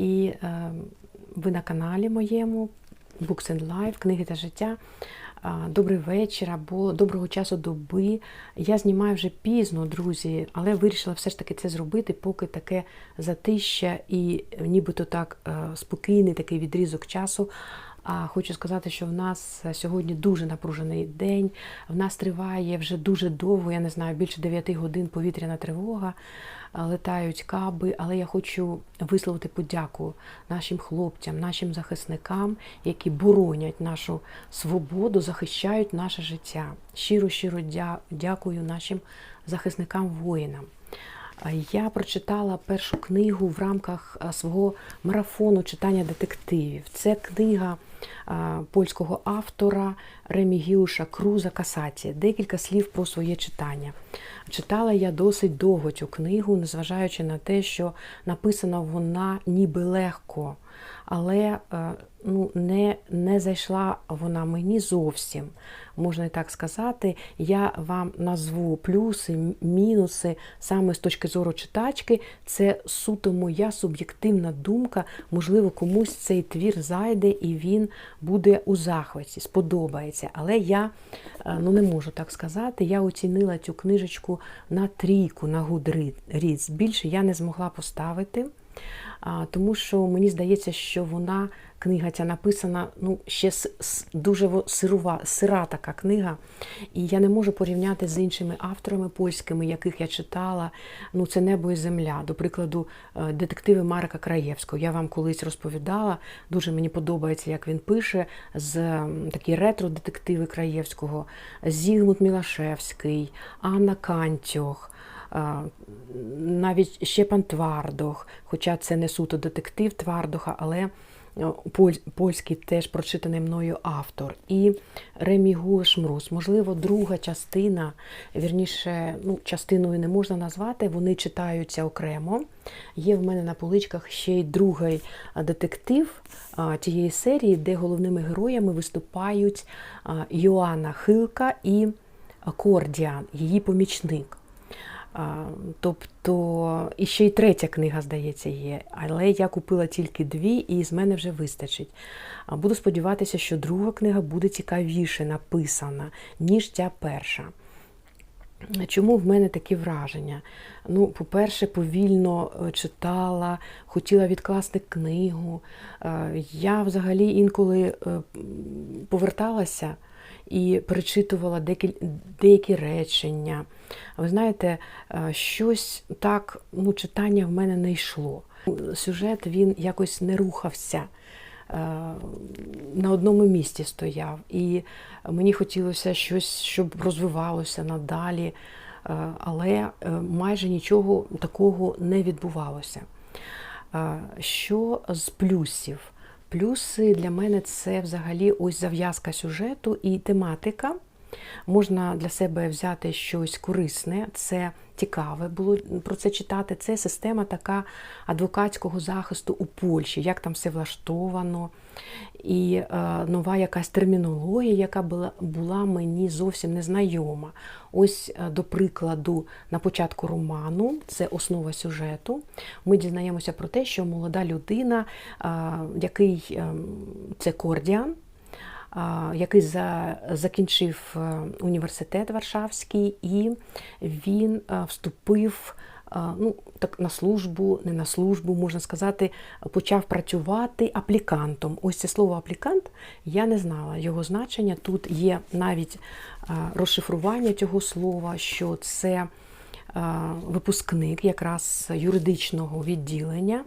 І е, ви на каналі моєму Books and Life, книги та життя. Добрий вечір або доброго часу доби. Я знімаю вже пізно, друзі, але вирішила все ж таки це зробити, поки таке затища і нібито так е, спокійний такий відрізок часу. А хочу сказати, що в нас сьогодні дуже напружений день. В нас триває вже дуже довго, я не знаю, більше 9 годин повітряна тривога. Летають каби, але я хочу висловити подяку нашим хлопцям, нашим захисникам, які боронять нашу свободу, захищають наше життя. Щиро, щиро дякую нашим захисникам-воїнам. Я прочитала першу книгу в рамках свого марафону читання детективів. Це книга польського автора Ремігіуша Круза Касаті. Декілька слів про своє читання. Читала я досить довго цю книгу, незважаючи на те, що написана вона ніби легко, але е, ну, не, не зайшла вона мені зовсім. Можна і так сказати. Я вам назву плюси, мінуси саме з точки зору читачки. Це суто моя суб'єктивна думка. Можливо, комусь цей твір зайде і він буде у захваті, сподобається. Але я е, ну, не можу так сказати. Я оцінила цю книжечку на трійку на Goodreads. Більше я не змогла поставити. Тому що мені здається, що вона, книга ця написана ну, ще дуже сирова, сира така книга. І я не можу порівняти з іншими авторами польськими, яких я читала. Ну, це небо і земля. До прикладу, е, детективи Марка Краєвського. Я вам колись розповідала. Дуже мені подобається, як він пише з такі ретро-детективи Краєвського, Зігмунд Мілашевський, Анна Кантьох. Навіть Щепан Твардох, хоча це не суто детектив Твардоха, але польський теж прочитаний мною автор. І Ремігу Шмрус. Можливо, друга частина, вірніше, ну, частиною не можна назвати, вони читаються окремо. Є в мене на поличках ще й другий детектив тієї серії, де головними героями виступають Йоанна Хилка і Кордіан, її помічник. Тобто, і ще й третя книга, здається, є. Але я купила тільки дві, і з мене вже вистачить. Буду сподіватися, що друга книга буде цікавіше написана, ніж ця перша. Чому в мене такі враження? Ну, по-перше, повільно е, читала, хотіла відкласти книгу. Е, Я взагалі інколи е, поверталася і перечитувала деякі речення. Ви знаєте, е, щось так, ну, читання в мене не йшло. Сюжет він якось не рухався. е, На одному місці стояв, і мені хотілося щось, щоб розвивалося надалі, е, але майже нічого такого не відбувалося. Що з плюсів? Плюси для мене це взагалі ось зав'язка сюжету і тематика. Можна для себе взяти щось корисне, це цікаве було про це читати. Це система така адвокатського захисту у Польщі, як там все влаштовано, і е, нова якась термінологія, яка була, була мені зовсім незнайома. Ось, е, до прикладу, на початку роману, це основа сюжету. Ми дізнаємося про те, що молода людина, е, який е, це Кордіан, який за, закінчив е, університет Варшавський, і він е, вступив е, ну, так, на службу, не на службу, можна сказати, почав працювати аплікантом. Ось це слово аплікант я не знала його значення. Тут є навіть розшифрування цього слова, що це випускник якраз юридичного відділення,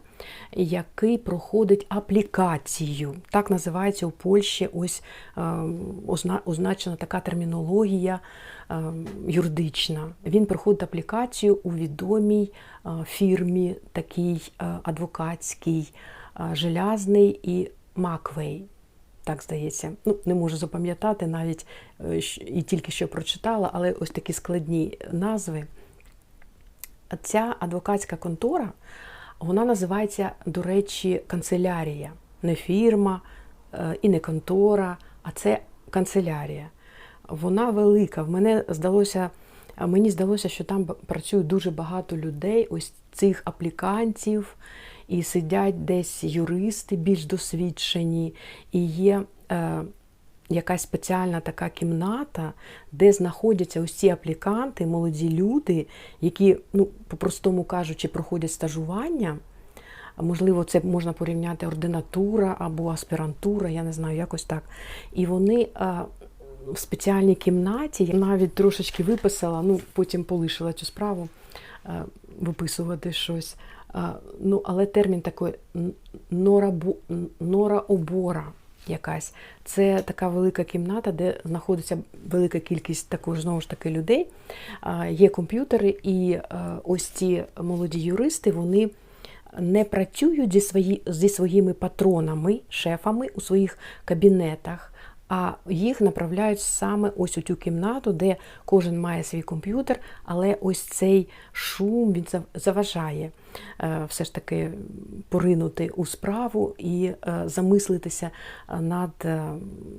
який проходить аплікацію. Так називається у Польщі ось е, означена така термінологія е, юридична. Він проходить аплікацію у відомій е, фірмі, такій е, адвокатській, е, желязний і Маквей. Так здається, ну не можу запам'ятати навіть е, і тільки що прочитала, але ось такі складні назви. Ця адвокатська контора, вона називається, до речі, канцелярія. Не фірма е, і не контора, а це канцелярія. Вона велика. В мене здалося, мені здалося, що там працює дуже багато людей, ось цих аплікантів. і сидять десь юристи більш досвідчені, і є е, якась спеціальна така кімната, де знаходяться ці апліканти, молоді люди, які, ну, по-простому кажучи, проходять стажування. Можливо, це можна порівняти ординатура або аспірантура, я не знаю, якось так. І вони а, в спеціальній кімнаті я навіть трошечки виписала, ну потім полишила цю справу а, виписувати щось. А, ну, але термін такий норабу, нораобора якась. Це така велика кімната, де знаходиться велика кількість також знову ж таки людей. Є комп'ютери, і ось ці молоді юристи, вони не працюють зі, свої, зі своїми патронами, шефами у своїх кабінетах, а їх направляють саме ось у цю кімнату, де кожен має свій комп'ютер, але ось цей шум він заважає е, все ж таки поринути у справу і е, замислитися над е,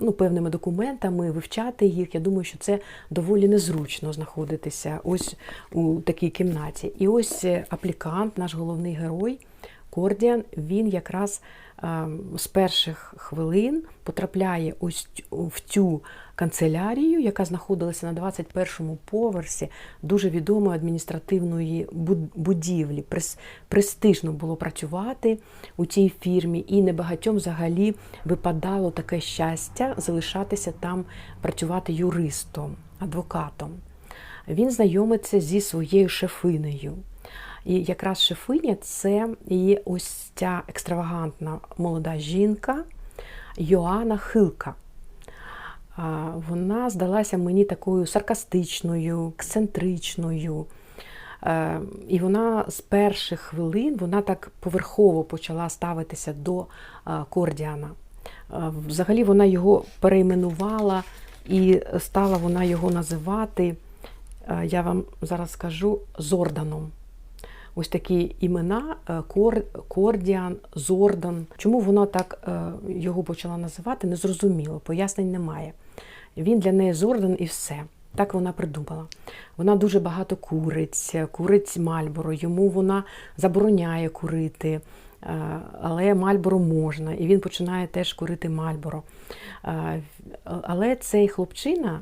ну, певними документами, вивчати їх. Я думаю, що це доволі незручно знаходитися ось у такій кімнаті. І ось аплікант, наш головний герой. Кордіан, він якраз з перших хвилин потрапляє ось в цю канцелярію, яка знаходилася на 21-му поверсі дуже відомої адміністративної будівлі. Престижно було працювати у цій фірмі, і небагатьом взагалі випадало таке щастя залишатися там, працювати юристом, адвокатом. Він знайомиться зі своєю шефинею. І якраз шефиня це і ось ця екстравагантна молода жінка Йоанна Хилка. Вона здалася мені такою саркастичною, ексцентричною. Е, і вона з перших хвилин вона так поверхово почала ставитися до Кордіана. Е, взагалі вона його перейменувала і стала вона його називати, е, я вам зараз скажу, Зорданом ось такі імена: е, Кор, Кордіан, Зордан. Чому вона так е, його почала називати, незрозуміло, пояснень немає. Він для неї Зордан і все. Так вона придумала. Вона дуже багато курить, курить Мальборо, йому вона забороняє курити, е, але Мальборо можна, і він починає теж курити Мальборо. Але цей хлопчина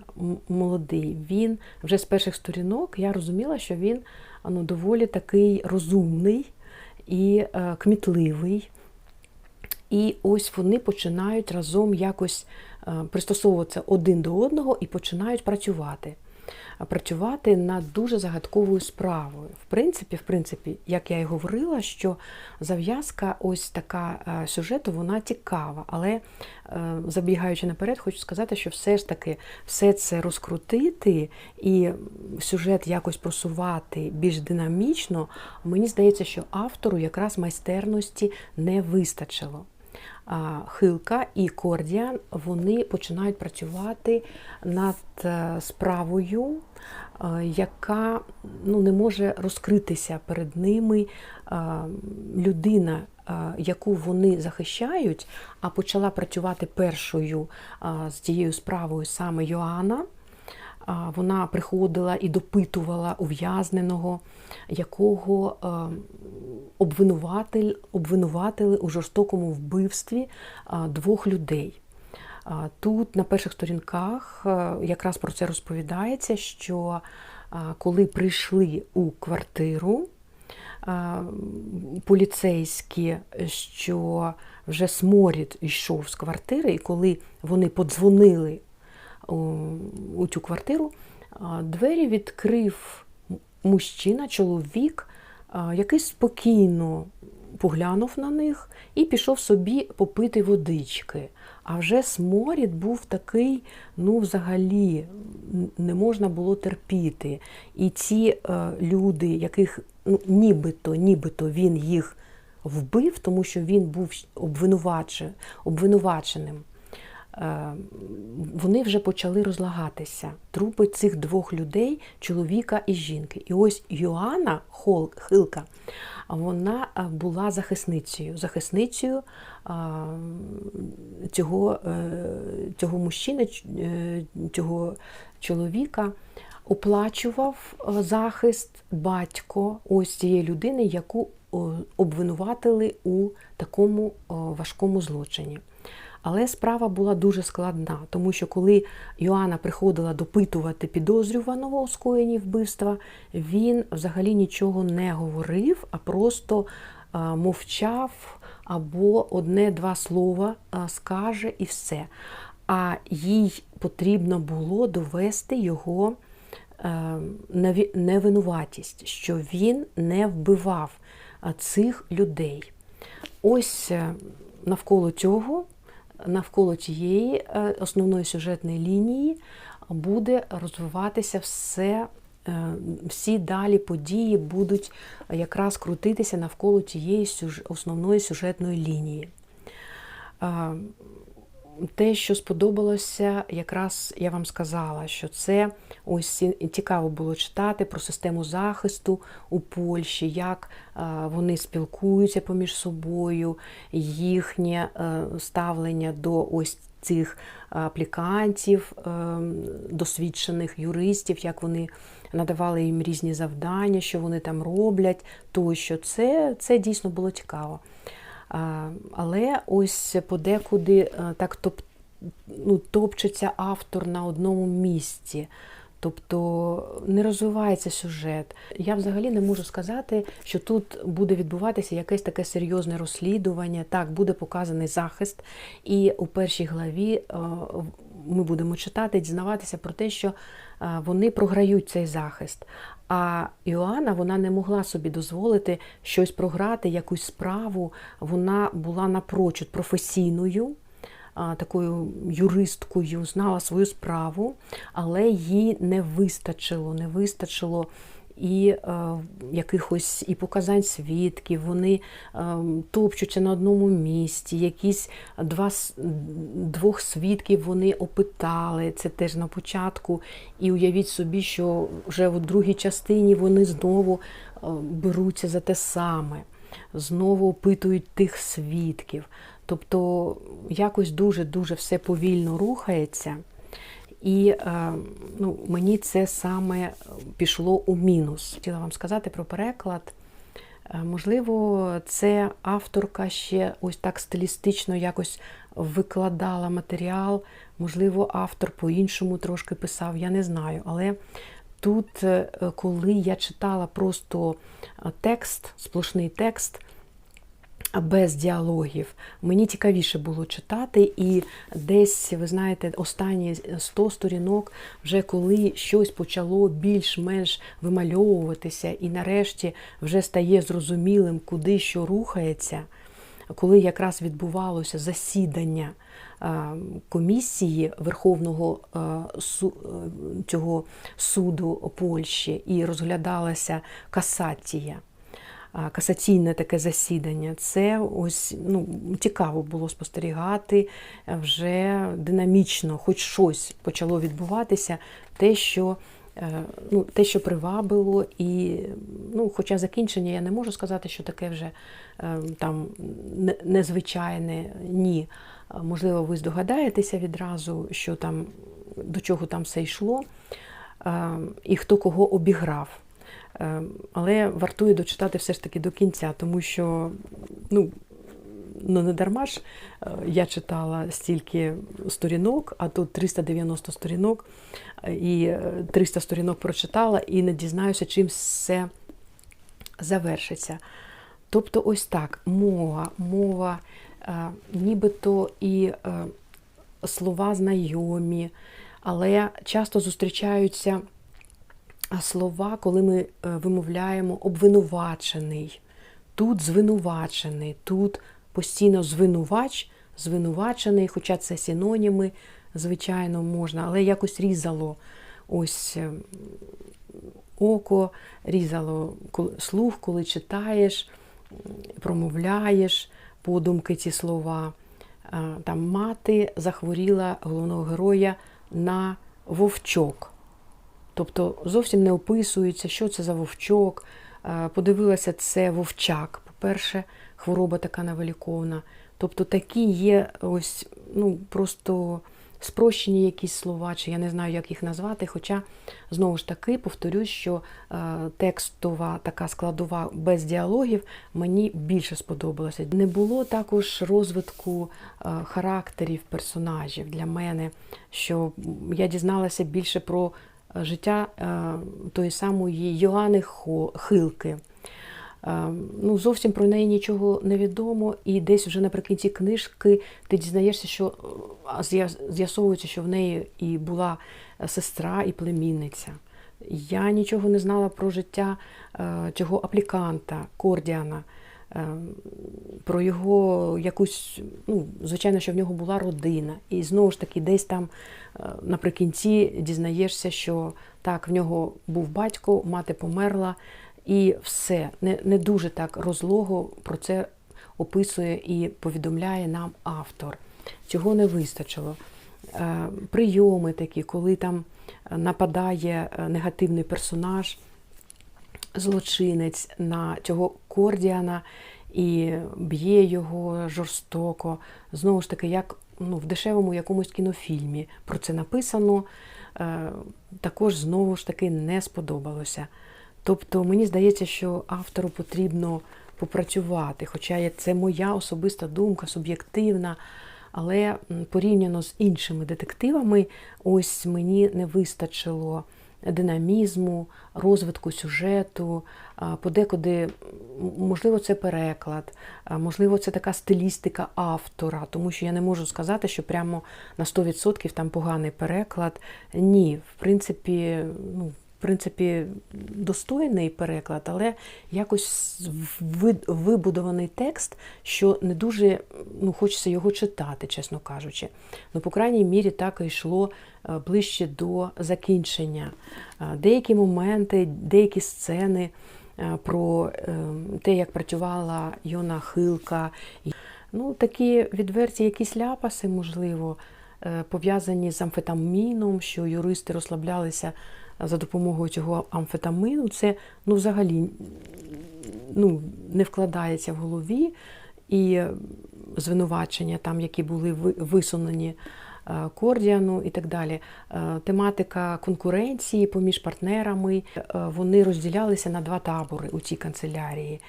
молодий, він вже з перших сторінок я розуміла, що він ну, доволі такий розумний і е, кмітливий. І ось вони починають разом якось е, пристосовуватися один до одного і починають працювати працювати над дуже загадковою справою. В принципі, в принципі, як я і говорила, що зав'язка ось така е, сюжету, вона цікава. Але е, забігаючи наперед, хочу сказати, що все ж таки все це розкрутити і сюжет якось просувати більш динамічно, мені здається, що автору якраз майстерності не вистачило. Хилка і Кордіан вони починають працювати над е, справою, е, яка ну, не може розкритися перед ними е, людина, яку вони захищають, а почала працювати першою з цією справою саме Йоанна. Вона приходила і допитувала ув'язненого, якого обвинуватель, обвинуватили у жорстокому вбивстві двох людей. Тут на перших сторінках якраз про це розповідається, що коли прийшли у квартиру поліцейські, що вже сморід йшов з квартири, і коли вони подзвонили у цю квартиру, двері відкрив мужчина, чоловік, який спокійно поглянув на них і пішов собі попити водички. А вже сморід був такий, ну, взагалі, не можна було терпіти. І ці е, люди, яких ну, нібито, нібито він їх вбив, тому що він був обвинуваченим. Е, вони вже почали розлагатися. Трупи цих двох людей, чоловіка і жінки. І ось Йоанна Хилка, вона е, була захисницею, захисницею цього е, цього мужчини, цього чоловіка. Оплачував захист батько ось цієї людини, яку обвинуватили у такому важкому злочині. Але справа була дуже складна, тому що коли Йоанна приходила допитувати підозрюваного у скоєнні вбивства, він взагалі нічого не говорив, а просто е, мовчав або одне-два слова е, скаже і все. А їй потрібно було довести його е, невинуватість, що він не вбивав цих людей. Ось навколо цього, навколо цієї е, основної сюжетної лінії буде розвиватися все. е, Всі далі події будуть якраз крутитися навколо цієї основної сюжетної лінії. Те, що сподобалося, якраз я вам сказала, що це ось цікаво було читати про систему захисту у Польщі, як е, вони спілкуються поміж собою, їхнє е, ставлення до ось цих аплікантів, е, досвідчених юристів, як вони надавали їм різні завдання, що вони там роблять, тощо це, це дійсно було цікаво. Але ось подекуди е, так топ, ну, топчеться автор на одному місці. Тобто не розвивається сюжет. Я взагалі не можу сказати, що тут буде відбуватися якесь таке серйозне розслідування. Так, буде показаний захист, і у першій главі е, ми будемо читати, дізнаватися про те, що е, вони програють цей захист. А Іоанна вона не могла собі дозволити щось програти, якусь справу. Вона була напрочуд професійною, такою юристкою, знала свою справу, але їй не вистачило, не вистачило і е, якихось і показань свідків, вони е, топчуться на одному місці, якісь два, двох свідків вони опитали, це теж на початку. І уявіть собі, що вже у другій частині вони знову е, беруться за те саме, знову опитують тих свідків. Тобто якось дуже-дуже все повільно рухається. І е, ну, мені це саме пішло у мінус. Хотіла вам сказати про переклад. Е, Можливо, це авторка ще ось так стилістично якось викладала матеріал. Можливо, автор по-іншому трошки писав, я не знаю. Але тут, е, коли я читала просто е, текст, сплошний текст, без діалогів. Мені цікавіше було читати, і десь, ви знаєте, останні 100 сторінок, вже коли щось почало більш-менш вимальовуватися, і нарешті вже стає зрозумілим, куди що рухається, коли якраз відбувалося засідання комісії Верховного цього суду Польщі і розглядалася касація касаційне таке засідання. Це ось ну, цікаво було спостерігати е, вже динамічно, хоч щось почало відбуватися, те, що. е, Ну, те, що привабило, і ну, хоча закінчення я не можу сказати, що таке вже е, там незвичайне, ні. Можливо, ви здогадаєтеся відразу, що там до чого там все йшло, е, і хто кого обіграв. Е, Але вартує дочитати все ж таки до кінця, тому що ну, ну не дарма ж е, я читала стільки сторінок, а тут 390 сторінок, е, і е, 300 сторінок прочитала, і не дізнаюся, чим все завершиться. Тобто, ось так, мова, мова, е, нібито і е, слова знайомі, але часто зустрічаються слова, коли ми е, вимовляємо обвинувачений, тут звинувачений, тут постійно звинувач, звинувачений, хоча це синоніми, звичайно, можна, але якось різало ось е, око, різало слух, коли читаєш, промовляєш подумки ці слова. Там мати захворіла головного героя на вовчок. Тобто зовсім не описується, що це за вовчок. Е, Подивилася, це вовчак. По-перше, хвороба така невиліковна. Тобто такі є ось ну, просто спрощені якісь слова, чи я не знаю, як їх назвати. Хоча, знову ж таки, повторюсь, що е, текстова така складова без діалогів мені більше сподобалася. Не було також розвитку е, характерів персонажів для мене, що я дізналася більше про життя е, тої самої Йоанни Хилки. Е, Ну, зовсім про неї нічого не відомо, і десь вже наприкінці книжки ти дізнаєшся, що з'ясовується, що в неї і була е, сестра, і племінниця. Я нічого не знала про життя цього апліканта Кордіана, про його якусь, ну, звичайно, що в нього була родина. І знову ж таки, десь там е, наприкінці дізнаєшся, що так, в нього був батько, мати померла, і все. Не, не дуже так розлого про це описує і повідомляє нам автор. Цього не вистачило. Е, Прийоми такі, коли там нападає е, негативний персонаж, злочинець на цього Кордіана і б'є його жорстоко. Знову ж таки, як ну, в дешевому якомусь кінофільмі про це написано, е, також знову ж таки не сподобалося. Тобто, мені здається, що автору потрібно попрацювати, хоча це моя особиста думка, суб'єктивна. Але порівняно з іншими детективами, ось мені не вистачило динамізму, розвитку сюжету. Подекуди, можливо, це переклад, можливо, це така стилістика автора, тому що я не можу сказати, що прямо на 100% там поганий переклад. Ні, в принципі, ну, принципі, достойний переклад, але якось вибудований текст, що не дуже ну, хочеться його читати, чесно кажучи. Ну, по крайній мірі, так і йшло е, ближче до закінчення. Е, Деякі моменти, деякі сцени е, про те, як працювала Йона Хилка. Ну, такі відверті якісь ляпаси, можливо, пов'язані з амфетаміном, що юристи розслаблялися за допомогою цього амфетамину. Це ну, взагалі ну, не вкладається в голові. І звинувачення, там, які були висунені е, Кордіану і так далі. Е, Тематика конкуренції поміж партнерами, е, вони розділялися на два табори у цій канцелярії.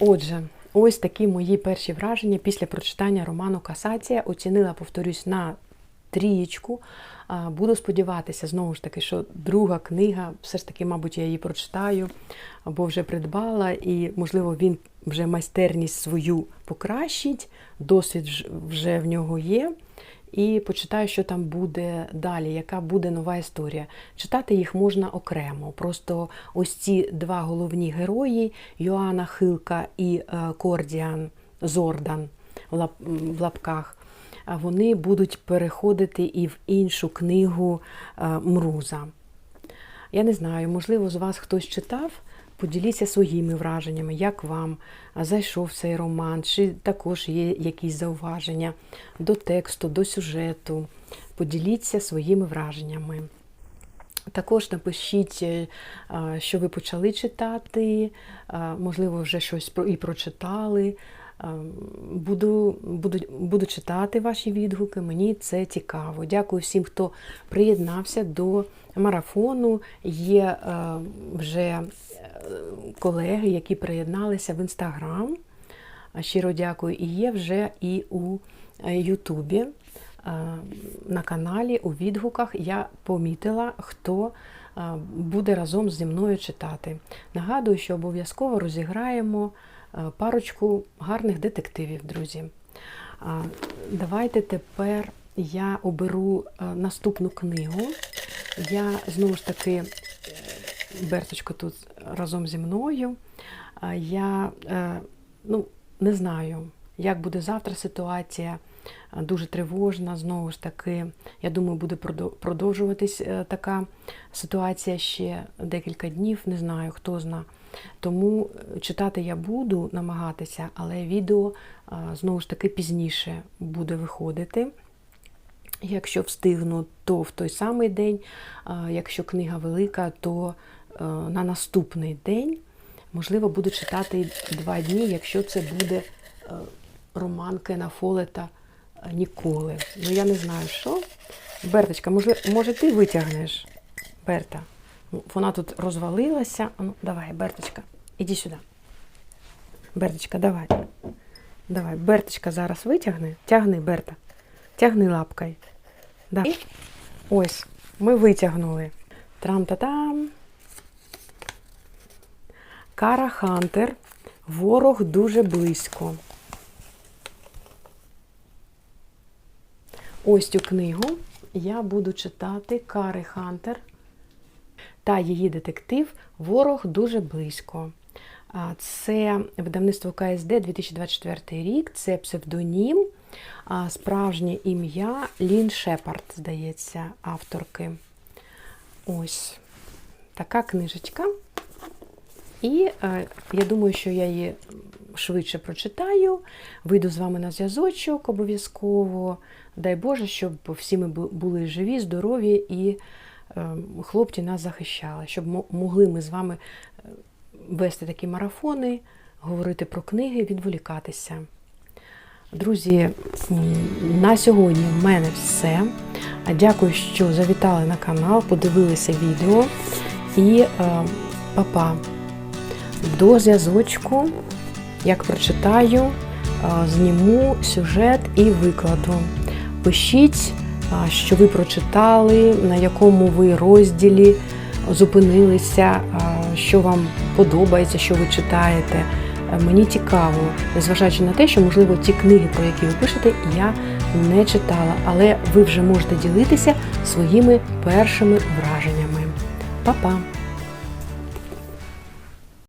Отже, ось такі мої перші враження після прочитання роману Касація. Оцінила, повторюсь, на трієчку. Буду сподіватися, знову ж таки, що друга книга, все ж таки, мабуть, я її прочитаю або вже придбала, і, можливо, він вже майстерність свою покращить, досвід вже в нього є. І почитаю, що там буде далі, яка буде нова історія. Читати їх можна окремо. Просто ось ці два головні герої Йоанна Хилка і е, Кордіан Зордан в лап- в лапках вони будуть переходити і в іншу книгу е, Мруза. Я не знаю, можливо, з вас хтось читав. Поділіться своїми враженнями, як вам зайшов цей роман, чи також є якісь зауваження до тексту, до сюжету. Поділіться своїми враженнями. Також напишіть, е, що ви почали читати, можливо, вже щось і прочитали. А, Буду, буду, буду читати ваші відгуки, мені це цікаво. Дякую всім, хто приєднався до марафону. Є е, вже е, колеги, які приєдналися в інстаграм. Щиро дякую. І є вже і у е, Ютубі на каналі у відгуках я помітила, хто буде разом зі мною читати. Нагадую, що обов'язково розіграємо парочку гарних детективів, друзі. Давайте тепер я оберу е, наступну книгу. Я знову ж таки, е, Берточка тут разом зі мною. Я е, ну, не знаю, як буде завтра ситуація. Дуже тривожна, знову ж таки. Я думаю, буде продов- продовжуватись е, така ситуація ще декілька днів, не знаю, хто зна. Тому е, читати я буду намагатися, але відео знову ж таки пізніше буде виходити. Якщо встигну, то в той самий день. Якщо книга велика, то е, на наступний день. Можливо, буду читати два дні, якщо це буде е, роман Кена Фолета е, ніколи. Ну я не знаю що. Берточка, може, може ти витягнеш? Берта. Вона тут розвалилася. Ну, давай, Берточка, іди сюди. Берточка, давай. Давай, Берточка зараз витягне. Тягни, Берта. Тягни лапкою. Да. І Ось, ми витягнули. Трам-та-там. Кара Хантер. Ворог дуже близько. Ось цю книгу я буду читати Кари Хантер та її детектив Ворог дуже близько. Це видавництво КСД 2024 рік, це псевдонім, справжнє ім'я Лін Шепард, здається, авторки. Ось така книжечка. І е, я думаю, що я її швидше прочитаю, вийду з вами на зв'язочок обов'язково. Дай Боже, щоб всі ми були живі, здорові і хлопці нас захищали, щоб мо- могли ми з вами е, вести такі марафони, говорити про книги, відволікатися. Друзі, на сьогодні в мене все. Дякую, що завітали на канал, подивилися відео. І е, па-па. До зв'язочку, як прочитаю, е, зніму сюжет і викладу. Пишіть, що ви прочитали, на якому ви розділі зупинилися, що вам подобається, що ви читаєте. Е, Мені цікаво, незважаючи на те, що, можливо, ті книги, про які ви пишете, я не читала, але ви вже можете ділитися своїми першими враженнями. Па-па!